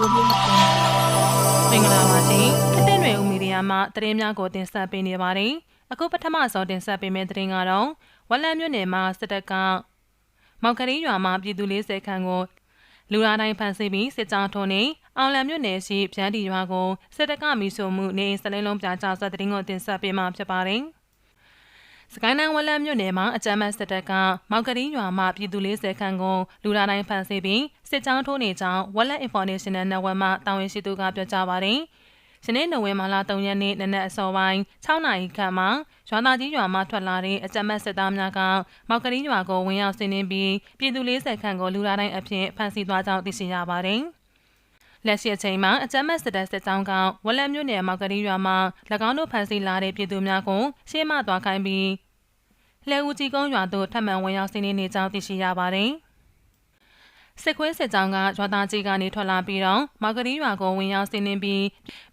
ကိုပြင်းမင်္ဂလာပါရှင်အသင်းတွေဦးမီဒီယာမှသတင်းများကိုတင်ဆက်ပေးနေပါတယ်အခုပထမဆုံးတင်ဆက်ပေးမယ့်သတင်းကတော့ဝက်လန်မြို့နယ်မှာစစ်တပ်ကမောင်ကလေးရွာမှာပြည်သူ40ခန့်ကိုလူလာတိုင်းဖမ်းဆီးပြီးစစ်ကြောင်းထုံးနေအောင်လံမြို့နယ်ရှိဗျမ်းတီရွာကိုစစ်တပ်ကမီဆိုမှုနေစလိလုံးပြကြဆက်သတင်းကိုတင်ဆက်ပေးမှာဖြစ်ပါတယ်။ စကိုင်းတိုင်းဝလန်မြို့နယ်မှာအကြမ်းဖက်စစ်တပ်ကမောက်ကလေးရွာမှာပြည်သူ40ခန့်ကိုလူလာတိုင်းဖမ်းဆီးပြီးစစ်ကြောင်းထိုးနေကြောင်းဝလက် Informational Network မှတာဝန်ရှိသူကပြောကြားပါတယ်။ယနေ့နိုဝင်ဘာလ3ရက်နေ့နနက်အစောပိုင်း6နာရီခန့်မှာရွာသားကြီးရွာမှထွက်လာတဲ့အကြမ်းမဲ့စစ်သားများကမောက်ကလေးရွာကိုဝင်ရောက်ဆင်းနှင်းပြီးပြည်သူ40ခန့်ကိုလူလာတိုင်းအဖြစ်ဖမ်းဆီးသွားကြောင်းသိရှိရပါတယ်။ လက်ရှိအချိန်မှာအကြမ်းမဲ့စစ်တပ်စစ်ကြောင်းကဝလက်မြို့နယ်မောက်ကလေးရွာမှာ၎င်းတို့ဖမ်းဆီးလာတဲ့ပြည်သူများကိုရှေ့မှသွားခိုင်းပြီးလဲဦးကြီးကုန်းရွာသို့ထပ်မံဝင်ရောက်ဆင်းနှင်းနေကြောင်းသိရှိရပါတယ်။စစ်ခွေးစစ်ကြောင်းကရွာသားကြီးကနေထွက်လာပြီးတော့မော်ဂရီရွာကိုဝင်ရောက်စီးနင်းပြီး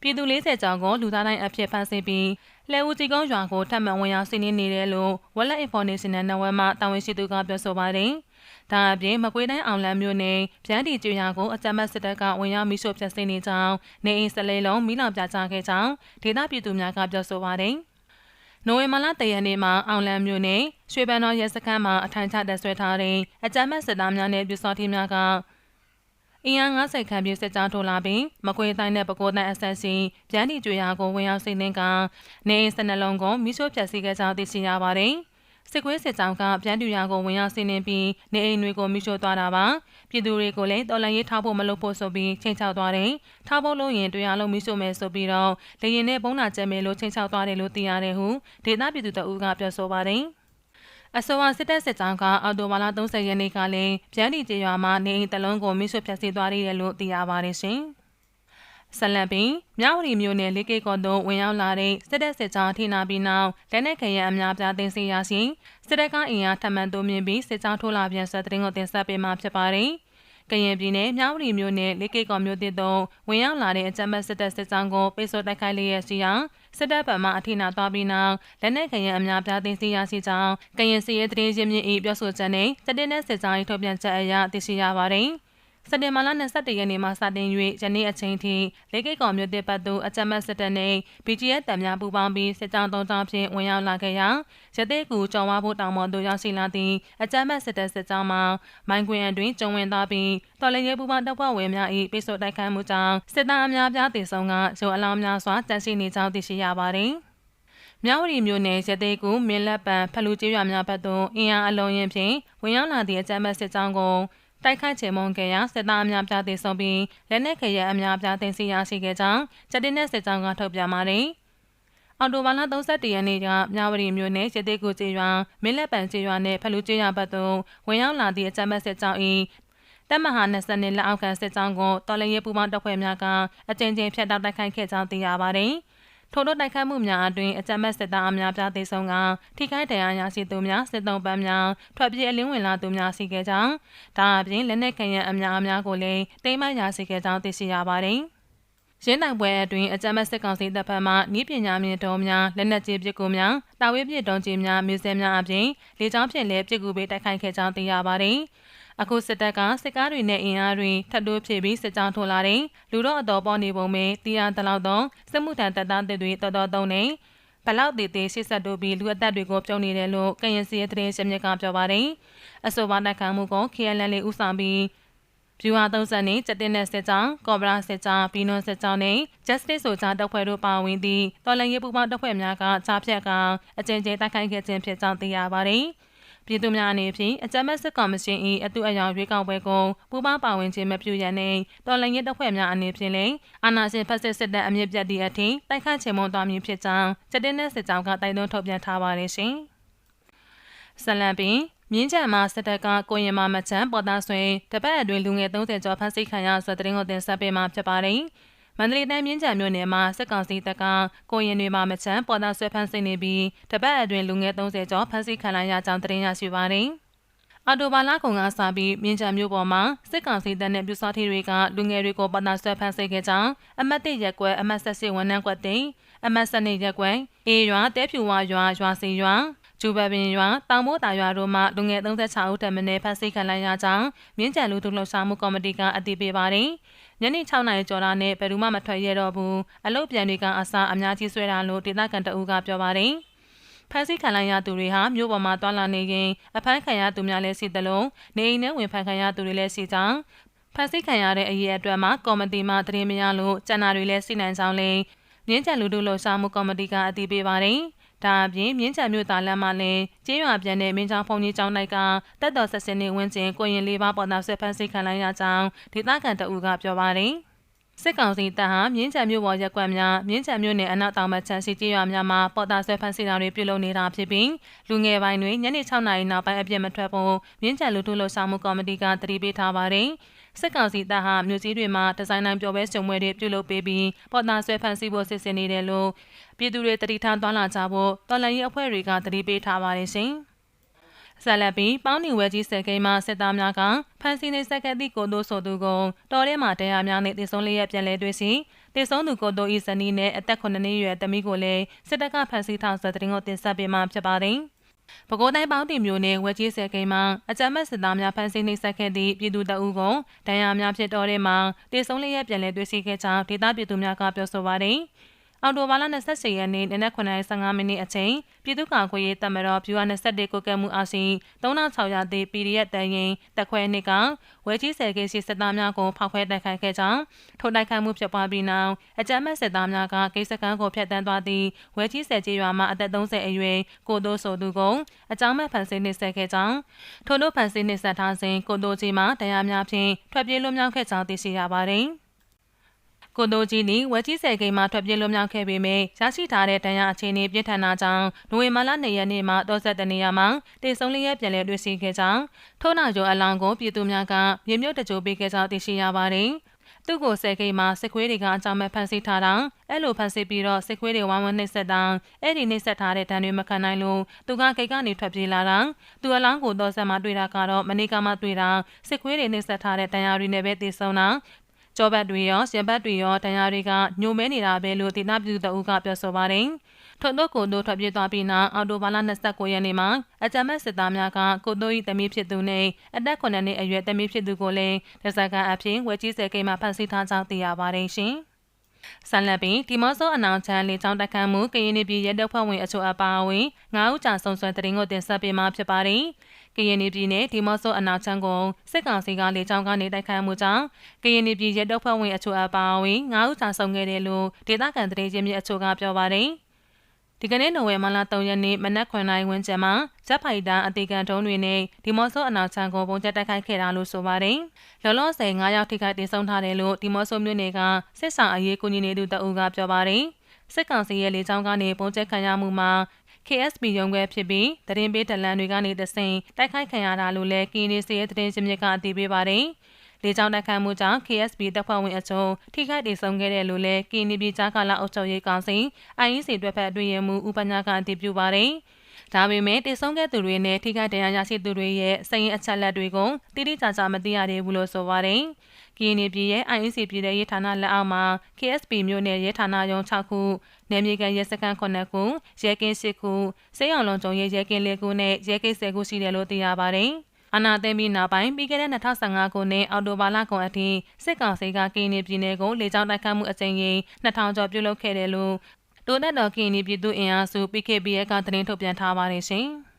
ပြည်သူ40ကျော်ကိုလူသားတိုင်းအဖြစ်ဖမ်းဆီးပြီး လဲဦးကြီးကုန်းရွာကိုထပ်မံဝင်ရောက်စီးနင်းနေတယ်လို့ Wallet Informational Network မှတာဝန်ရှိသူကပြောဆိုပါတယ်။ဒါအပြင်မကွေးတိုင်းအောင်လန်းမြို့နယ်ဗျမ်းတီကျွော်ကိုအကြမ်းဖက်စစ်တပ်ကဝင်ရောက်မိရှို့ဖျက်ဆီးနေကြောင်းနေအိမ်စလဲလုံးမိလောင်ပြချခဲ့ကြောင်းဒေသပြည်သူများကပြောဆိုပါတယ်။နိုဝင်ဘာလတရရက်နေ့မှာအောင်လန်မြို့နယ်ရွှေပန်းတော်ရဲစခန်းမှာအထိုင်ချတပ်ဆွဲထားတဲ့အကြမ်းဖက်စစ်သားများနဲ့ပြူစောတိများက အင်အား90ခန့်ပြည့်စစ်ကြောင်းထိုးလာပြီးမကွေးတိုင်းနဲ့ပဲခူးတိုင်းအဆက်စီဗျမ်းတီကျွော်ကိုဝင်ရောက်စီးနှင်းကနေအိမ်စနလုံးကိုမိရှို့ဖျက်ဆီးခဲ့ကြောင်းသိရှိရပါတယ်။စစ်ကွေးစစ်ကြောင်းကပြန်တူရာကိုဝင်ရောက်စီးနင်းပြီးနေအိမ်တွေကိုမိရှို့သွားတာပါပြည်သူတွေကိုလည်းတော်လန်ရေးထားဖို့မလုပ်ဖို့ဆိုပြီးချိန်ချောက်သွားတယ်ထားဖို့လို့ရင်တရားလုံးမိရှို့မယ်ဆိုပြီးတော့လေရင်နဲ့ဘုံနာကျဲမယ်လို့ချိန်ချောက်သွားတယ်လို့သိရတယ်ဟုဒေသပြည်သူတအူးကပြောဆိုပါတယ် အဆိုပါစစ်တပ်စစ်ကြောင်းကအော်တိုဘာလ30ရက်နေ့ကလည်းဗျမ်းတီကျေးရွာမှာနေအိမ်တလုံးကိုမိရှို့ဖျက်ဆီးသွားရတယ်လို့သိရပါတယ်ရှင်။ဆက်လက်ပြီးမြောက်ဝတီမြို့နယ်လေးကေကော်သို့ဝင်ရောက်လာတဲ့စစ်တပ်စစ်ကြောင်းထိနာပြီးနောက်လက်နက်ခဲယံအများပြားသိမ်းဆည်းရရှိစစ်တပ်ကအင်အားထပ်မံတိုးမြင့်ပြီးစစ်ကြောင်းထိုးလာပြန်ဆက်တဲ့တင်ကိုတင်ဆက်ပေးမှာဖြစ်ပါတယ်။ကရင်ပြည်နယ်မြောက်ဝတီမြို့နယ်လေးကေကော်မြို့တစ်သို့ဝင်ရောက်လာတဲ့အကြမ်းဖက်စစ်တပ်စစ်ကြောင်းကိုပိတ်ဆို့တိုက်ခိုက်လျက်ရှိရာ စစ်တပ်ဗမာအထိနာသွားပြီးနောက်လက်နက်ခဲယံအများပြားသိမ်းဆည်းရရှိကြောင်းကရင်စီရဲတရင်ရင်းမြစ်၏ပြောဆိုချက်နဲ့စစ်တပ်နဲ့စစ်ကြောင်း၏ထုတ်ပြန်ချက်အရသိရှိရပါတယ်။ စက်တင်ဘာလ22ရက်နေ့မှာစတင်၍ယနေ့အချိန်ထိလေးကိတ်ကောင်မြို့တစ်ပတ်သို့အကြမ်းဖက်စစ်တပ်နှင့် BGF တပ်များပူးပေါင်းပြီးစစ်ကြောင်းသုံးကြောင်းဖြင့်ဝင်ရောက်လာခဲ့ရာရသေးကူကြော်ဝါဖို့တောင်ပေါ်သို့ရောက်ရှိလာသည့်အကြမ်းဖက်စစ်တပ်စစ်ကြောင်းမှာမိုင်းကွင်းအတွင်းကျုံဝင်သွားပြီးတော်လည်းရဲပူးပေါင်းတပ်ဖွဲ့ဝင်များ၏ပိတ်ဆို့တိုက်ခိုက်မှုကြောင့်စစ်သားအများပြားတည်ဆုံကရုံအလောင်းများစွာတန်ရှိနေကြောင်းသိရှိရပါသည်။မြောက်ရီမြို့နယ်ရသေးကူမင်းလက်ပံဖလူကျေးရွာများဘက်သို့အင်အားအလုံးရင်ဖြင့်ဝင်ရောက်လာသည့်အကြမ်းဖက်စစ်ကြောင်းကို တိုက်ခိုက်ချေမုန်းခဲ့ရာစစ်သားအများပြားသေဆုံးပြီးလက်နက်ခဲယအများပြားတင်စီရရှိခဲ့ကြောင်းချက်တင်တဲ့စစ်ကြောင်းကထုတ်ပြန်ပါတယ်။အော်တိုဘာလ31ရက်နေ့ကမြဝတီမြို့နယ်ရသေးကူကျေးရွာမင်းလက်ပံကျေးရွာနဲ့ဖလူကျေးရွာဘက်သို့ဝင်ရောက်လာသည့်အကြမ်းဖက်စစ်ကြောင်း၏တပ်မဟာ20နှစ်လက်အောက်ခံစစ်ကြောင်းကိုတော်လရင်ပူပေါင်းတပ်ဖွဲ့များကအကြိမ်ကြိမ်ဖျက်တောက်တိုက်ခိုက်ခဲ့ကြောင်းသိရပါတယ်။ ထို့သောတိုက်ခိုက်မှုများအတွင်းအကြမ်းဖက်စစ်သားအများပြားသေဆုံးကထိခိုက်ဒဏ်ရာရရှိသူများစစ်သုံးပန်းများထွက်ပြေးအလင်းဝင်လာသူများရှိခဲ့ကြောင်းဒါအပြင်လက်နက်ခဲယံအများအများကိုလည်းတိမ်းမရရှိခဲ့ကြောင်းသိရှိရပါတယ်ရင်းနိုင်ပွဲအတွင်းအကြမ်းဖက်စစ်ကောင်စီတပ်ဖက်မှဤပညာမြင့်တော်များလက်နက်ကြီးပစ်ကူများတာဝေးပစ်တုံးကြီးများမြူဆဲများအပြင်လေကြောင်းဖြင့်လည်းပစ်ကူပေးတိုက်ခိုက်ခဲ့ကြောင်းသိရပါတယ်။ အခုစစ်တပ်ကစစ်ကားတွေနဲ့အင်အားတွေထပ်တိုးဖြည့်ပြီးစစ်ကြောင်းထိုးလာတဲ့လူတော့အတော်ပေါ်နေပုံပဲတီးရတလောက်တော့စစ်မှုထမ်းတပ်သားတွေတော်တော်တုံးနေဘလောက်တည်တည်ရှစ်ဆက်တို့ပြီးလူအသက်တွေကိုပြုံးနေတယ်လို့ကရင်စီရဲ့တရင်ရှင်းမြက်ကပြောပါတယ်အဆိုပါတိုက်ခိုက်မှုကို KLN လေးဦးဆောင်ပြီးဗျူဟာသုံးဆက်နဲ့စက်တင်နဲ့စစ်ကြောင်းကော်ဘရာစစ်ကြောင်းပြီးနွန်စစ်ကြောင်းနဲ့ Justice ဆိုကြတပ်ဖွဲ့တို့ပါဝင်သည့်တော်လှန်ရေးပူးပေါင်းတပ်ဖွဲ့များကကြားဖြတ်ကအကြင်ကျဲတိုက်ခိုက်ခဲ့ခြင်းဖြစ်ကြောင်းသိရပါတယ်။ ပြည်သူများအနေဖြင့်အကြမ်းဖက်စစ်ကောင်မရှင်၏အတူအယောင်ရွေးကောက်ပွဲကိုပူးပေါင်းပါဝင်ခြင်းမပြုရန်နှင့်တော်လှန်ရေးတပ်ဖွဲ့များအနေဖြင့်လည်းအာဏာရှင်ဖက်စစ်စစ်တပ်အမြင့်ပြတ်သည့်အထိတိုက်ခတ်ချေမှုန်းသွားမည်ဖြစ်ကြောင်းစတဲ့နဲ့စစ်ကြောင်းကတိုက်တွန်းထုတ်ပြန်ထားပါတယ်ရှင်။ဆလန်ပင်မြင်းချံမှာစစ်တပ်ကကိုရင်မမချန်ပေါ်သားဆွေတပတ်အတွင်းလူငယ်30ကျော်ဖမ်းဆီးခံရဆိုတဲ့တင်ကိုတင်ဆက်ပေးမှာဖြစ်ပါတယ်။ မန္တလေးတိုင်းမြင်းကြံမြို့နယ်မှာစစ်ကောင်စီတပ်ကကိုရင်တွေမှာမချမ်းပေါ်သားဆွဲဖမ်းဆီးနေပြီးတပတ်အတွင်းလူငယ်30ကျော်ဖမ်းဆီးခံလိုက်ရကြောင်းသတင်းရရှိပါတယ်။အော်တိုဘာလကုံကစပြီးမြင်းချံမြို့ပေါ်မှာစစ်ကောင်စီတပ်နဲ့ပြူစောထီတွေကလူငယ်တွေကိုပေါ်သားဆွဲဖမ်းဆီးခဲ့ကြောင်းအမတ်တစ်ရက်ကွယ်အမတ်ဆက်စစ်ဝန်ထမ်းကွက်တင်အမတ်စနေရက်ကွယ်အေးရွာတဲဖြူဝါရွာရွာစီရွာကျူပပင်ရွာတောင်မိုးတာရွာတို့မှလူငယ်36ဦးထပ်မံဖမ်းဆီးခံလိုက်ရကြောင်းမြင်းကြံလူထုလှုပ်ရှားမှုကော်မတီကအတည်ပြုပါတယ်။ညနေ6နာရီကျော်တာနဲ့ဘယ်သူမှမထွက်ရတော့ဘူးအလုတ်ပြန်တွေကအစားအများကြီးဆွဲတာလို့ဒေသခံတအူးကပြောပါတယ်ဖမ်းဆီးခံလိုက်ရသူတွေဟာမြို့ပေါ်မှာတွာလာနေရင်အဖမ်းခံရသူများလည်းရှိသလိုနေအိမ်နဲ့ဝင်ဖမ်းခံရသူတွေလည်းရှိကြောင်းဖမ်းဆီးခံရတဲ့အရေးအတွက်မှာကော်မတီမှသတင်းမရလို့ကျန်တာတွေလည်းစီနိုင်ဆောင်လိမ့်မြင်းကြံလူတို့လှရှာမှုကော်မတီကအတည်ပြုပါတယ်။ ဒါအပြင်မြင်းချံမြို့သားလမ်းမှာလည်းကျေးရွာပြန်တဲ့မင်းချောင်းဖုန်ကြီးကျောင်းတိုက်ကတက်တော်ဆက်စင်နေဝင်းကျင်ကိုရင်လေးပါပေါ်သားဆက်ဖမ်းဆီးခံလိုက်ရကြောင်းဒေသခံတအူကပြောပါတယ်။စစ်ကောင်စီတပ်ဟာမြင်းချံမြို့ပေါ်ရက်ကွက်များမြင်းချံမြို့နယ်အနောက်တောင်ဘက်ခြမ်းစီကျေးရွာများမှာပေါ်တာဆွဲဖမ်းဆီးတာတွေပြုလုပ်နေတာဖြစ်ပြီးလူငယ်ပိုင်းတွေညနေ6နာရီနောက်ပိုင်းအပြစ်မထွက်ဖို့မြင်းချံလူထုလှရှာမှုကော်မတီကတတိပေးထားပါတယ်။ စစ်ကောင်စီတပ်ဟာမြို့ကြီးတွေမှာဒီဇိုင်းနိုင်ပျော်ပွဲစုံပွဲတွေပြုလုပ်ပေးပြီးပေါ်တာဆွဲဖန်ဆီးဖို့စစ်ဆင်နေတယ်လို့ပြည်သူတွေတတိထားသွားလာကြဖို့တော်လှန်ရေးအဖွဲ့တွေကတတိပေးထားပါတယ်ရှင်။ဆက်လက်ပြီးပေါင်းနေဝဲကြီးစက်ကိန်းမှာစစ်သားများကဖန်စီနေစက်ကတိကိုတို့ဆိုသူကိုတော်ထဲမှာတရားများနဲ့တည်ဆုံးလေးရပြန်လဲတွေ့စီတည်ဆုံးသူကိုတို့ဤဇနီးနဲ့အသက်9နှစ်ရွယ်တမိကိုလည်းစစ်တပ်ကဖန်စီထောင်ဆက်တဲ့ငုံတင်ဆက်ပေးမှဖြစ်ပါတယ်။ ပဲခူးတိုင်းပေါင်းတင်မျိုးနဲ့ဝက်ကြီးဆယ်ကိန်းမှာအကြမ်းမဲ့စစ်သားများဖမ်းဆီးနှိပ်စက်ခဲ့သည့်ပြည်သူတအုပ်ကဒဏ်ရာများဖြစ်တော်တဲ့မှာတေဆုံးလေးရက်ပြန်လည်တွေ့ရှိခဲ့ကြောင်းဒေသပြည်သူများကပြောဆိုပါတယ်။ အော်တိုဘာလ28ရက်နေ့နနက်9:15မိနစ်အချိန်ပြည်သူ့ကာကွယ်ရေးတပ်မတော်ဖြူဟာ21ကိုကဲမှုအစီ3600တိ PDF တရင်တက်ခွဲနှစ်ကဝဲကြီးဆယ်ကေးရှိစစ်သားများကိုဖောက်ခွဲတိုက်ခိုက်ခဲ့ကြောင်းထိုတိုက်ခိုက်မှုဖြစ်ပွားပြီးနောက်အကြမ်းမဲ့စစ်သားများကကိစ္စကန်းကိုဖျက်ဆီးသွားသည့်ဝဲကြီးဆယ်ကြီးရွာမှအသက်30အရွယ်ကိုတိုးဆိုသူကိုအကြောင်းမဲ့ဖန်ဆင်းနှိဆက်ခဲ့ကြောင်းထို့သောဖန်ဆင်းနှိဆက်ထားစဉ်ကိုတိုးကြီးမှတရားများဖြင့်ထွက်ပြေးလွတ်မြောက်ခဲ့ကြောင်းသိရှိရပါတယ်။ ကိုတိုကြီးသည်ဝက်ကြီးဆယ်ကိန်းမှထွက်ပြေးလွတ်မြောက်ခဲ့ပေမယ့်ရရှိထားတဲ့တန်ရာအခြေအနေပြင်းထန်တာကြောင့်နိုဝင်ဘာလ2ရက်နေ့မှတောဆက်တနေရမှာတေဆုံးလေးရက်ပြန်လည်တွေ့ရှိခဲ့ကြောင်းထို့နောက်ကျော်အလောင်းကိုပြည်သူများကမြေမြုပ်တကြိုပေးခဲ့ကြောင်းသိရှိရပါတယ်။သူ့ကိုဆယ်ကိန်းမှာစစ်ခွေးတွေကအကြောင်းမဲ့ဖန်ဆီးထားတာအဲ့လိုဖန်ဆီးပြီးတော့စစ်ခွေးတွေဝမ်းဝမ်းနှိပ်စက်တာအဲ့ဒီနှိပ်စက်ထားတဲ့တန်တွေမခံနိုင်လို့သူကကိတ်ကနေထွက်ပြေးလာတာသူအလောင်းကိုတော့ဆက်မှတွေ့တာကတော့မနေ့ကမှတွေ့တာစစ်ခွေးတွေနှိပ်စက်ထားတဲ့တန်ရာတွေနဲ့ပဲတည်ဆုံတာ ကြောဘတ်တွေရောရဘတ်တွေရောတရားတွေကညိုမဲနေတာပဲလို့ဒေသပြည်သူတို့ကပြောဆိုပါတယ်။ထွန်းတို့ကိုတို့ထွက်ပြေးသွားပြီးနောက်အော်တိုဘာလ29ရက်နေ့မှာအကြမ်းမဲ့စစ်သားများကကိုတို့၏တမီးဖြစ်သူနဲ့အသက်9နှစ်အရွယ်တမီးဖြစ်သူကိုလည်းဒဇကန်အဖြစ်ဝဲကြီးစဲကိန်းမှာဖမ်းဆီးထားကြောင်းသိရပါတယ်ရှင်။ ဆန်လက်ပင်ဒီမော့ဆိုအနောင်ချန်လေချောင်းတက်ခတ်မှုကရင်ပြည်ရဲတပ်ဖွဲ့ဝင်အချို့အပါအဝင်ငါးဦးကြာဆုံဆွဲတဲ့ရင်ကိုတင်ဆက်ပေးမှာဖြစ်ပါတယ်။ကရင်ပြည်နယ်ဒီမော့ဆိုအနောက်ချမ်းကိုစစ်ကောင်စီကလေကြောင်းကနေတိုက်ခိုက်မှုကြောင့်ကရင်ပြည်ရဲတပ်ဖွဲ့ဝင်အချို့အပါအဝင်9ဦးကြာဆုံးခဲ့တယ်လို့ဒေသခံသတင်းချင်းမြစ်အချို့ကပြောပါတယ် ဒီကနေ့နိုဝင်ဘာလ3ရက်နေ့မနက်9:00နာရီဝန်းကျင်မှာဇက်ဖိုက်တာအသေးခံတုံးတွေနဲ့ဒီမော့ဆိုအနောက်ချမ်းကိုပုံချက်တိုက်ခိုက်ခဲ့တာလို့ဆိုပါတယ်။လောလောဆယ်9ယောက်ထိခိုက်ဒေဆုံးထားတယ်လို့ဒီမော့ဆိုမြို့နယ်ကစစ်ဆောင်အရေးကူညီနေသူတအူးကပြောပါတယ်။စစ်ကောင်စီရဲ့လေကြောင်းကနေပုံချက်ခံရမှုမှာ KSB ရုံးခွဲဖြစ်ပြီးတရင်ပေးတလန်တွေကနေတဆင့်တိုက်ခိုက်ခံရတာလို့လည်းကင်းနေစီရဲ့တရင်ချင်းမြစ်ကအတည်ပြုပါတယ်။ လေကြောင်းတိုက်ခိုက်မှုကြောင့် KSB တပ်ဖွဲ့ဝင်အချို့ထိခိုက်ဒေဆုံးခဲ့တယ်လို့လည်းကင်းနေပြည်ကြားကာလအုပ်ချုပ်ရေးကောင်စီ IEC တွဲဖက်အတွင်းရမှုဥပညာကအတည်ပြုပါတယ်။ဒါပေမဲ့တည်ဆုံးခဲ့သူတွေနဲ့ထိခိုက်ဒဏ်ရာရရှိသူတွေရဲ့စရင်အချက်လက်တွေကိုတိတိကျကျမသိရသေးဘူးလို့ဆိုပါတယ်။ကရင်ပြည်ရဲ့ INC ပြည်ထောင်ရေးဌာနလက်အောက်မှာ KSP မြို့နယ်ရဲဌာနရုံး6ခုနယ်မြေကန်ရဲစခန်း9ခုရဲကင်း10ခုစေးအောင်လုံးကျုံရဲရဲကင်း4ခုနဲ့ရဲကင်း10ခုရှိတယ်လို့သိရပါတယ်။ အနာသိမ်းပြီးနောက်ပိုင်းပြီးခဲ့တဲ့2015ခုနှစ်အောက်တိုဘာလကုန်အထိစစ်ကောင်စီကကင်းပြည်နယ်ကိုလေကြောင်းတိုက်ခတ်မှုအကြိမ်ကြီး2000ကျော်ပြုလုပ်ခဲ့တယ်လို့ဒိုနက်တော်ကင်းပြည်သူ့အင်အားစု PKB ကသတင်းထုတ်ပြန်ထားပါတယ်ရှင်။